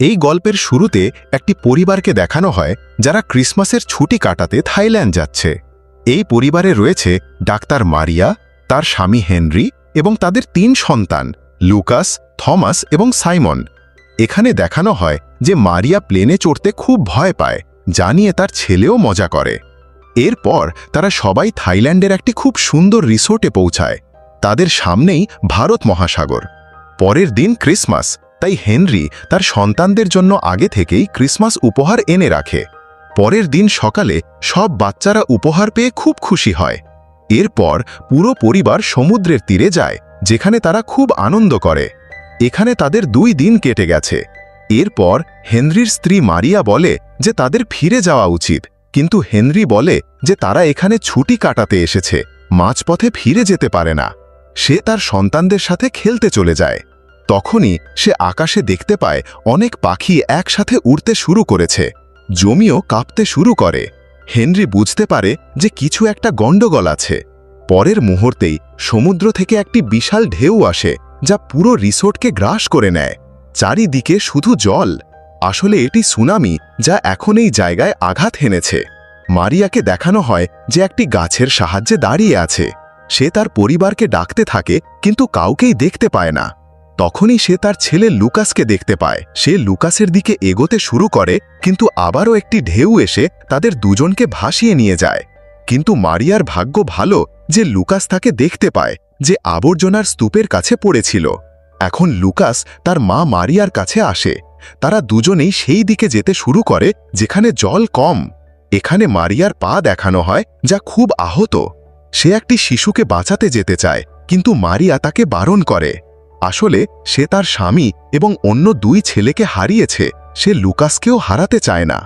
এই গল্পের শুরুতে একটি পরিবারকে দেখানো হয় যারা ক্রিসমাসের ছুটি কাটাতে থাইল্যান্ড যাচ্ছে। এই পরিবারে রয়েছে ডাক্তার মারিয়া, তার স্বামী হেনরি এবং তাদের তিন সন্তান, লুকাস, থমাস এবং সাইমন। এখানে দেখানো হয় যে মারিয়া প্লেনে চড়তে খুব ভয় পায়, যা নিয়ে তার ছেলেও মজা করে। এরপর তারা সবাই থাইল্যান্ডের একটি খুব সুন্দর রিসোর্টে পৌঁছায়। তাদের সামনেই ভারত মহাসাগর। পরের দিন ক্রিসমাস তাই হেনরি তার সন্তানদের জন্য আগে থেকেই ক্রিসমাস উপহার এনে রাখে। পরের দিন সকালে সব বাচ্চারা উপহার পেয়ে খুব খুশি হয়। এরপর পুরো পরিবার সমুদ্রের তীরে যায়, যেখানে তারা খুব আনন্দ করে। এখানে তাদের দুই দিন কেটে গেছে। এরপর হেনরির স্ত্রী মারিয়া বলে যে তাদের ফিরে যাওয়া উচিত। কিন্তু হেনরি বলে যে তারা এখানে ছুটি কাটাতে এসেছে, মাঝপথে ফিরে যেতে পারে না। সে তার সন্তানদের সাথে খেলতে চলে যায়। তখনই সে আকাশে দেখতে পায় অনেক পাখি একসাথে উড়তে শুরু করেছে। জমিও কাঁপতে শুরু করে। হেনরি বুঝতে পারে যে কিছু একটা গণ্ডগোল আছে। পরের মুহূর্তেই সমুদ্র থেকে একটি বিশাল ঢেউ আসে যা পুরো রিসোর্টকে গ্রাস করে নেয়। চারিদিকে শুধু জল। আসলে এটি সুনামি যা এখন এই জায়গায় আঘাত হেনেছে। মারিয়াকে দেখানো হয় যে একটি গাছের সাহায্যে দাঁড়িয়ে আছে। সে তার পরিবারকে ডাকতে থাকে কিন্তু কাউকেই দেখতে পায় না। তখনই সে তার ছেলে লুকাসকে দেখতে পায়। সে লুকাসের দিকে এগোতে শুরু করে, কিন্তু আবারও একটি ঢেউ এসে তাদের দুজনকে ভাসিয়ে নিয়ে যায়। কিন্তু মারিয়ার ভাগ্য ভালো যে লুকাস তাকে দেখতে পায়, যে আবর্জনার স্তূপের কাছে পড়েছিল। এখন লুকাস তার মা মারিয়ার কাছে আসে। তারা দুজনেই সেই দিকে যেতে শুরু করে, যেখানে জল কম। এখানে মারিয়ার পা দেখানো হয়, যা খুব আহত। সে একটি শিশুকে বাঁচাতে যেতে চায়, কিন্তু মারিয়া তাকে বারণ করে। আসলে সে তার স্বামী এবং অন্য দুই ছেলেকে হারিয়েছে, সে লুকাসকেও হারাতে চায় না।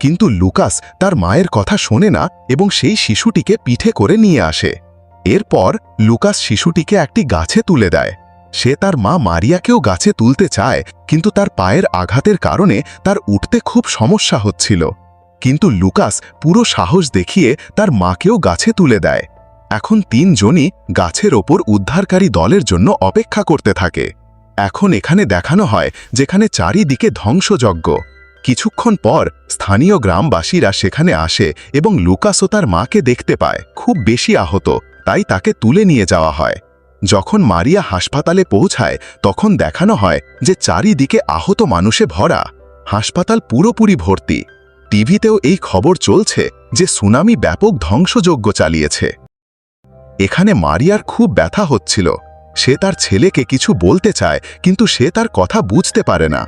কিন্তু লুকাস তার মায়ের কথা শোনে না এবং সেই শিশুটিকে পিঠে করে নিয়ে আসে। এরপর লুকাস শিশুটিকে একটি গাছে তুলে দেয়। সে তার মা মারিয়াকেও গাছে তুলতে চায়, কিন্তু তার পায়ের আঘাতের কারণে তার উঠতে খুব সমস্যা হচ্ছিল। কিন্তু লুকাস পুরো সাহস দেখিয়ে তার মাকেও গাছে তুলে দেয়। এখন তিনজনই গাছের ওপর উদ্ধারকারী দলের জন্য অপেক্ষা করতে থাকে। এখন এখানে দেখানো হয় যেখানে চারিদিকে ধ্বংসযজ্ঞ। কিছুক্ষণ পর স্থানীয় গ্রামবাসীরা সেখানে আসে এবং লুকাস তার মাকে দেখতে পায়। খুব বেশি আহত, তাই তাকে তুলে নিয়ে যাওয়া হয়। যখন মারিয়া হাসপাতালে পৌঁছায়, তখন দেখানো হয় যে চারিদিকে আহত মানুষে ভরা। হাসপাতাল পুরোপুরি ভর্তি। টিভিতেও এই খবর চলছে যে সুনামি ব্যাপক ধ্বংসযজ্ঞ চালিয়েছে। এখানে মারিয়ার খুব ব্যথা হচ্ছিল। সে তার ছেলেকে কিছু বলতে চায়, কিন্তু সে তার কথা বুঝতে পারে না।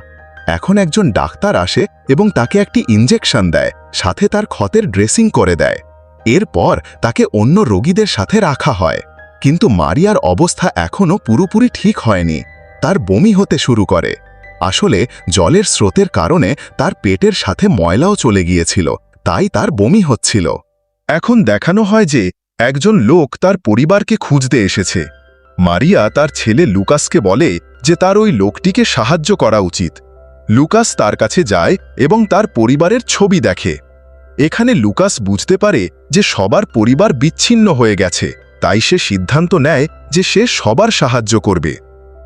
এখন একজন ডাক্তার আসে এবং তাকে একটি ইঞ্জেকশন দেয়, সাথে তার ক্ষতের ড্রেসিং করে দেয়। এরপর তাকে অন্য রোগীদের সাথে রাখা হয়। কিন্তু মারিয়ার অবস্থা এখনও পুরোপুরি ঠিক হয়নি। তার বমি হতে শুরু করে। আসলে জলের স্রোতের কারণে তার পেটের সাথে ময়লাও চলে গিয়েছিল, তাই তার বমি হচ্ছিল। এখন দেখানো হয় যে একজন লোক তার পরিবারকে খুঁজতে এসেছে। মারিয়া তার ছেলে লুকাসকে বলে যে তার ওই লোকটিকে সাহায্য করা উচিত। লুকাস তার কাছে যায় এবং তার পরিবারের ছবি দেখে। এখানে লুকাস বুঝতে পারে যে সবার পরিবার বিচ্ছিন্ন হয়ে গেছে, তাই সে সিদ্ধান্ত নেয় যে সে সবার সাহায্য করবে।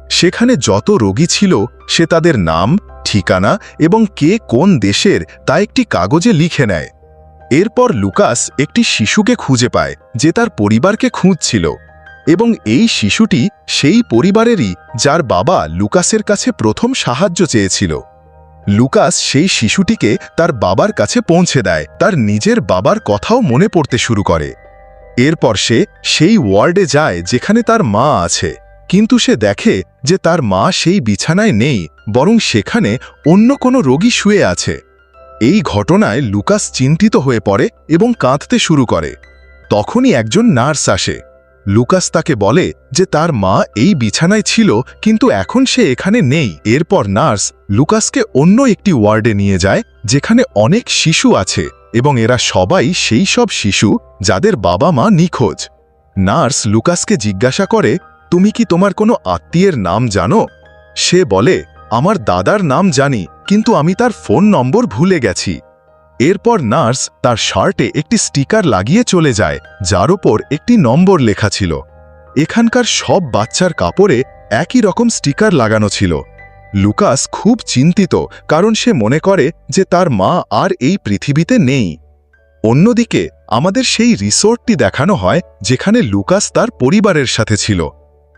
সেখানে যত রোগী ছিল, সে তাদের নাম, ঠিকানা এবং কে কোন দেশের তা একটি কাগজে লিখে নেয়। এরপর লুকাস একটি শিশুকে খুঁজে পায়, যে তার পরিবারকে খুঁজছিল। এবং এই শিশুটি সেই পরিবারেরই, যার বাবা লুকাসের কাছে প্রথম সাহায্য চেয়েছিল। লুকাস সেই শিশুটিকে তার বাবার কাছে পৌঁছে দেয়, তার নিজের বাবার কথাও মনে পড়তে শুরু করে। এরপর সে সেই ওয়ার্ডে যায়, যেখানে তার মা আছে। কিন্তু সে দেখে যে তার মা সেই বিছানায় নেই, বরং সেখানে অন্য কোনো রোগী শুয়ে আছে। এই ঘটনায় লুকাস চিন্তিত হয়ে পড়ে এবং কাঁদতে শুরু করে। তখনই একজন নার্স আসে। লুকাস তাকে বলে যে তার মা এই বিছানায় ছিল, কিন্তু এখন সে এখানে নেই। এরপর নার্স লুকাসকে অন্য একটি ওয়ার্ডে নিয়ে যায়, যেখানে অনেক শিশু আছে এবং এরা সবাই সেই সব শিশু যাদের বাবা মা নিখোঁজ। নার্স লুকাসকে জিজ্ঞাসা করে, তুমি কি তোমার কোনো আত্মীয়ের নাম জানো? সে বলে আমার দাদার নাম জানি, কিন্তু আমি তার ফোন নম্বর ভুলে গেছি। এরপর নার্স তার শার্টে একটি স্টিকার লাগিয়ে চলে যায়, যার ওপর একটি নম্বর লেখা ছিল। এখানকার সব বাচ্চার কাপড়ে একই রকম স্টিকার লাগানো ছিল। লুকাস খুব চিন্তিত, কারণ সে মনে করে যে তার মা আর এই পৃথিবীতে নেই। অন্যদিকে, আমাদের সেই রিসোর্টটি দেখানো হয়, যেখানে লুকাস তার পরিবারের সাথে ছিল।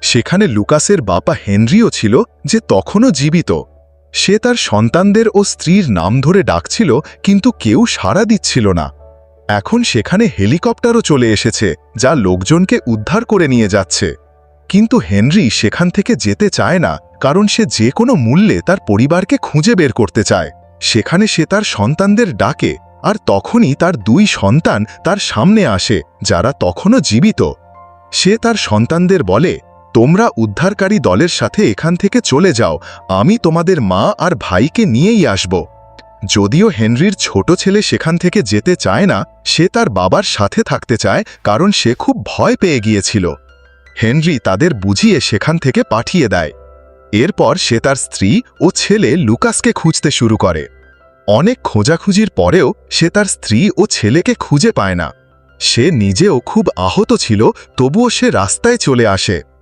সেখানে লুকাসের বাবা হেনরিও ছিল যে তখনও জীবিত। সে তার সন্তানদের ও স্ত্রীর নাম ধরে ডাকছিল, কিন্তু কেউ সাড়া দিচ্ছিল না। এখন সেখানে হেলিকপ্টারও চলে এসেছে, যা লোকজনকে উদ্ধার করে নিয়ে যাচ্ছে। কিন্তু হেনরি সেখান থেকে যেতে চায় না, কারণ সে যে কোনো মূল্যে তার পরিবারকে খুঁজে বের করতে চায়। সেখানে সে তার সন্তানদের ডাকে, আর তখনই তার দুই সন্তান তার সামনে আসে, যারা তখনও জীবিত। সে তার সন্তানদের বলে তোমরা উদ্ধারকারী দলের সাথে এখান থেকে চলে যাও। আমি তোমাদের মা আর ভাইকে নিয়েই আসব। যদিও হেনরির ছোট ছেলে সেখান থেকে যেতে চায় না, সে তার বাবার সাথে থাকতে চায়, কারণ সে খুব ভয় পেয়ে গিয়েছিল। হেনরি তাদের বুঝিয়ে সেখান থেকে পাঠিয়ে দেয়। এরপর সে তার স্ত্রী ও ছেলে লুকাসকে খুঁজতে শুরু করে। অনেক খোঁজাখুঁজির পরেও সে তার স্ত্রী ও ছেলেকে খুঁজে পায় না। সে নিজেও খুব আহত ছিল, তবুও সে রাস্তায় চলে আসে।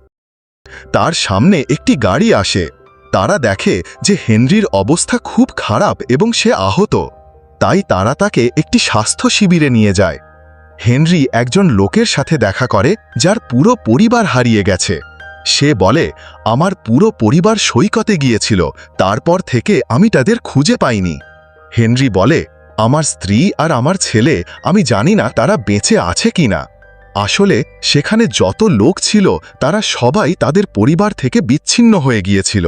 তার সামনে একটি গাড়ি আসে। তারা দেখে যে হেনরির অবস্থা খুব খারাপ এবং সে আহত। তাই তারা তাকে একটি স্বাস্থ্য শিবিরে নিয়ে যায়। হেনরি একজন লোকের সাথে দেখা করে, যার পুরো পরিবার হারিয়ে গেছে। সে বলে, আমার পুরো পরিবার সৈকতে গিয়েছিল, তারপর থেকে আমি তাদের খুঁজে পাইনি। হেনরি বলে, আমার স্ত্রী আর আমার ছেলে, আমি জানি না তারা বেঁচে আছে কিনা। আসলে সেখানে যত লোক ছিল, তারা সবাই তাদের পরিবার থেকে বিচ্ছিন্ন হয়ে গিয়েছিল।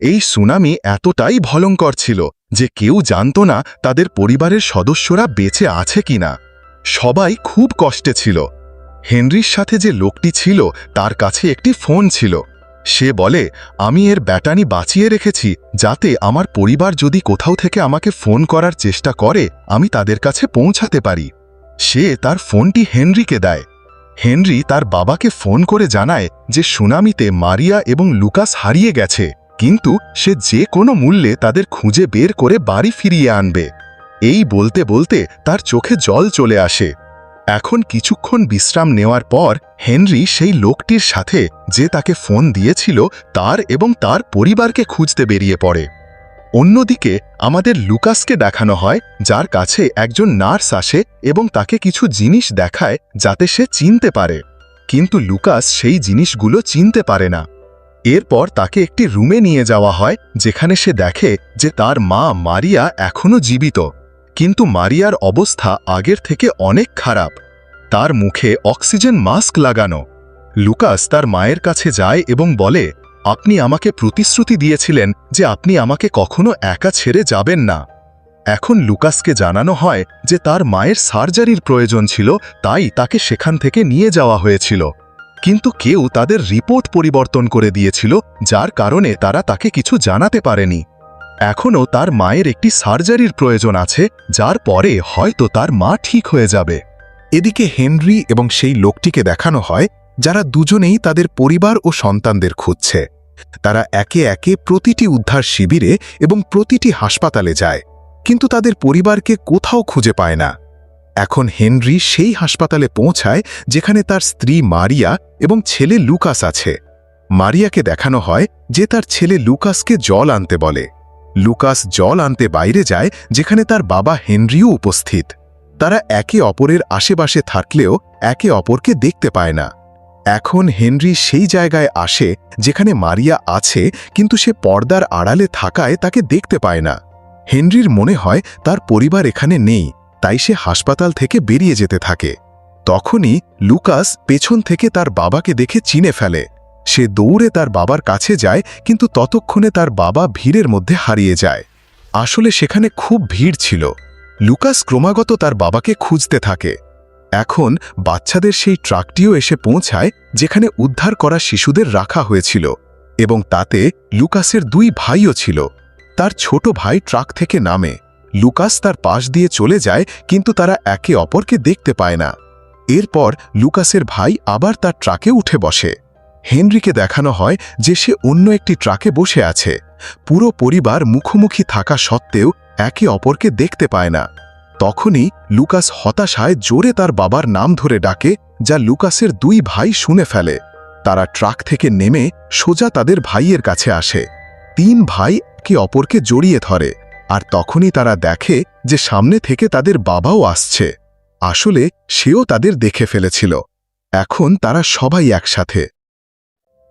এই সুনামি এতটাই ভয়ঙ্কর ছিল যে কেউ জানত না তাদের পরিবারের সদস্যরা বেঁচে আছে কিনা। সবাই খুব কষ্টে ছিল। হেনরির সাথে যে লোকটি ছিল, তার কাছে একটি ফোন ছিল। সে বলে, আমি এর ব্যাটানি বাঁচিয়ে রেখেছি, যাতে আমার পরিবার যদি কোথাও থেকে আমাকে ফোন করার চেষ্টা করে, আমি তাদের কাছে পৌঁছাতে পারি। সে তার ফোনটি হেনরিকে দেয়। হেনরি তার বাবাকে ফোন করে জানায় যে সুনামিতে মারিয়া এবং লুকাস হারিয়ে গেছে, কিন্তু সে যে কোনো মূল্যে তাদের খুঁজে বের করে বাড়ি ফিরিয়ে আনবে। এই বলতে বলতে তার চোখে জল চলে আসে। এখন কিছুক্ষণ বিশ্রাম নেওয়ার পর হেনরি সেই লোকটির সাথে যে তাকে ফোন দিয়েছিল তার এবং তার পরিবারকে খুঁজতে বেরিয়ে পড়ে। অন্যদিকে আমাদের লুকাসকে দেখানো হয়, যার কাছে একজন নার্স আসে এবং তাকে কিছু জিনিস দেখায় যাতে সে চিনতে পারে। কিন্তু লুকাস সেই জিনিসগুলো চিনতে পারে না। এরপর তাকে একটি রুমে নিয়ে যাওয়া হয়, যেখানে সে দেখে যে তার মা মারিয়া এখনও জীবিত। কিন্তু মারিয়ার অবস্থা আগের থেকে অনেক খারাপ। তার মুখে অক্সিজেন মাস্ক লাগানো। লুকাস তার মায়ের কাছে যায় এবং বলে আপনি আমাকে প্রতিশ্রুতি দিয়েছিলেন যে আপনি আমাকে কখনো একা ছেড়ে যাবেন না। এখন লুকাসকে জানানো হয় যে তার মায়ের সার্জারির প্রয়োজন ছিল, তাই তাকে সেখান থেকে নিয়ে যাওয়া হয়েছিল। কিন্তু কেউ তাদের রিপোর্ট পরিবর্তন করে দিয়েছিল, যার কারণে তারা তাকে কিছু জানাতে পারেনি। এখনও তার মায়ের একটি সার্জারির প্রয়োজন আছে, যার পরে হয়তো তার মা ঠিক হয়ে যাবে। এদিকে হেনরি এবং সেই লোকটিকে দেখানো হয়, যারা দুজনেই তাদের পরিবার ও সন্তানদের খুঁজছে। তারা একে একে প্রতিটি উদ্ধার শিবিরে এবং প্রতিটি হাসপাতালে যায়, কিন্তু তাদের পরিবারকে কোথাও খুঁজে পায় না। এখন হেনরি সেই হাসপাতালে পৌঁছায় যেখানে তার স্ত্রী মারিয়া এবং ছেলে লুকাস আছে। মারিয়াকে দেখানো হয় যে তার ছেলে লুকাসকে জল আনতে বলে। লুকাস জল আনতে বাইরে যায় যেখানে তার বাবা হেনরিও উপস্থিত। তারা একে অপরের আশেপাশে থাকলেও একে অপরকে দেখতে পায় না। এখন হেনরি সেই জায়গায় আসে যেখানে মারিয়া আছে, কিন্তু সে পর্দার আড়ালে থাকায় তাকে দেখতে পায় না। হেনরির মনে হয় তার পরিবার এখানে নেই, তাই সে হাসপাতাল থেকে বেরিয়ে যেতে থাকে। তখনই লুকাস পেছন থেকে তার বাবাকে দেখে চিনে ফেলে। সে দৌড়ে তার বাবার কাছে যায়, কিন্তু ততক্ষণে তার বাবা ভিড়ের মধ্যে হারিয়ে যায়। আসলে সেখানে খুব ভিড় ছিল। লুকাস ক্রমাগত তার বাবাকে খুঁজতে থাকে। এখন বাচ্চাদের সেই ট্রাকটিও এসে পৌঁছায় যেখানে উদ্ধার করা শিশুদের রাখা হয়েছিল এবং তাতে লুকাসের দুই ভাইও ছিল। তার ছোট ভাই ট্রাক থেকে নামে। লুকাস তার পাশ দিয়ে চলে যায় কিন্তু তারা একে অপরকে দেখতে পায় না। এরপর লুকাসের ভাই আবার তার ট্রাকে উঠে বসে। হেনরিকে দেখানো হয় যে সে অন্য একটি ট্রাকে বসে আছে। পুরো পরিবার মুখোমুখি থাকা সত্ত্বেও একে অপরকে দেখতে পায় না। তখনই লুকাস হতাশায় জোরে তার বাবার নাম ধরে ডাকে, যা লুকাসের দুই ভাই শুনে ফেলে। তারা ট্রাক থেকে নেমে সোজা তাদের ভাইয়ের কাছে আসে। তিন ভাই একে অপরকে জড়িয়ে ধরে, আর তখনই তারা দেখে যে সামনে থেকে তাদের বাবাও আসছে। আসলে সেও তাদের দেখে ফেলেছিল। এখন তারা সবাই একসাথে।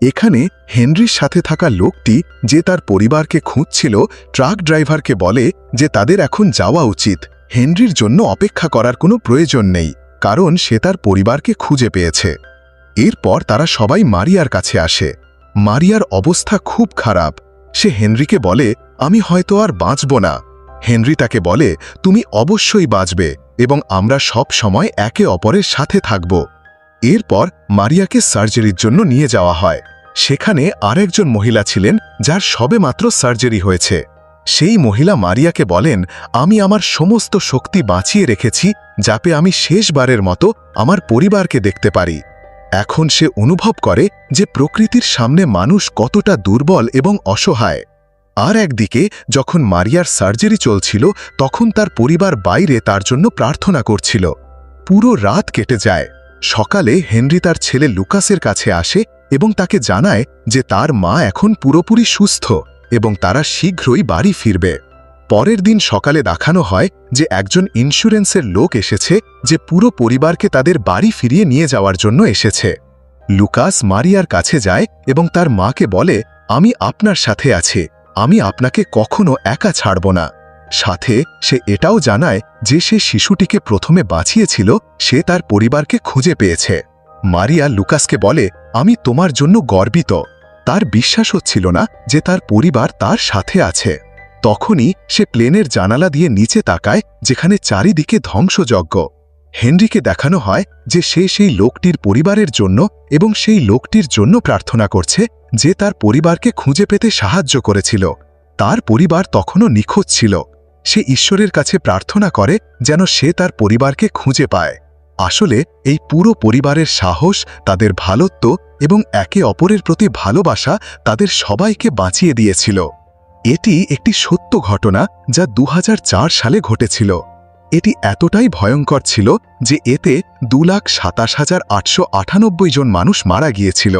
এখানে হেনরির সাথে থাকা লোকটি যে তার পরিবারকে খুঁজছিল, ট্রাক ড্রাইভারকে বলে যে তাদের এখন যাওয়া উচিত। হেনরির জন্য অপেক্ষা করার কোনো প্রয়োজন নেই, কারণ সে তার পরিবারকে খুঁজে পেয়েছে। এরপর তারা সবাই মারিয়ার কাছে আসে। মারিয়ার অবস্থা খুব খারাপ। সে হেনরিকে বলে, আমি হয়তো আর বাঁচব না। হেনরি তাকে বলে, তুমি অবশ্যই বাঁচবে এবং আমরা সব সময় একে অপরের সাথে থাকব। এরপর মারিয়াকে সার্জারির জন্য নিয়ে যাওয়া হয়। সেখানে আরেকজন মহিলা ছিলেন, যার সবেমাত্র সার্জারি হয়েছে। সেই মহিলা মারিয়াকে বলেন, আমি আমার সমস্ত শক্তি বাঁচিয়ে রেখেছি যাতে আমি শেষবারের মতো আমার পরিবারকে দেখতে পারি। এখন সে অনুভব করে যে প্রকৃতির সামনে মানুষ কতটা দুর্বল এবং অসহায়। আর একদিকে, যখন মারিয়ার সার্জারি চলছিল, তখন তার পরিবার বাইরে তার জন্য প্রার্থনা করছিল। পুরো রাত কেটে যায়। সকালে হেনরি তার ছেলে লুকাসের কাছে আসে এবং তাকে জানায় যে তার মা এখন পুরোপুরি সুস্থ। এবং তারা শীঘ্রই বাড়ি ফিরবে। পরের দিন সকালে দেখানো হয় যে একজন ইন্স্যুরেন্সের লোক এসেছে যে পুরো পরিবারকে তাদের বাড়ি ফিরিয়ে নিয়ে যাওয়ার জন্য এসেছে। লুকাস মারিয়ার কাছে যায় এবং তার মাকে বলে, আমি আপনার সাথে আছি। আমি আপনাকে কখনো একা ছাড়ব না। সাথে সে এটাও জানায় যে সে শিশুটিকে প্রথমে বাঁচিয়েছিল, সে তার পরিবারকে খুঁজে পেয়েছে। মারিয়া লুকাসকে বলে, আমি তোমার জন্য গর্বিত। তার বিশ্বাস হচ্ছিল না যে তার পরিবার তার সাথে আছে। তখনই সে প্লেনের জানালা দিয়ে নিচে তাকায়, যেখানে চারিদিকে ধ্বংসযজ্ঞ। হেনরিকে দেখানো হয় যে সে সেই লোকটির পরিবারের জন্য এবং সেই লোকটির জন্য প্রার্থনা করছে, যে তার পরিবারকে খুঁজে পেতে সাহায্য করেছিল। তার পরিবার তখনও নিখোঁজ ছিল। সে ঈশ্বরের কাছে প্রার্থনা করে যেন সে তার পরিবারকে খুঁজে পায়। আসলে এই পুরো পরিবারের সাহস, তাদের ভালত্ব এবং একে অপরের প্রতি ভালোবাসা তাদের সবাইকে বাঁচিয়ে দিয়েছিল। এটি একটি সত্য ঘটনা যা দুহাজার চার সালে ঘটেছিল। এটি এতটাই ভয়ঙ্কর ছিল যে এতে দু লাখ সাতাশ হাজার আটশো আটানব্বই জন মানুষ মারা গিয়েছিল।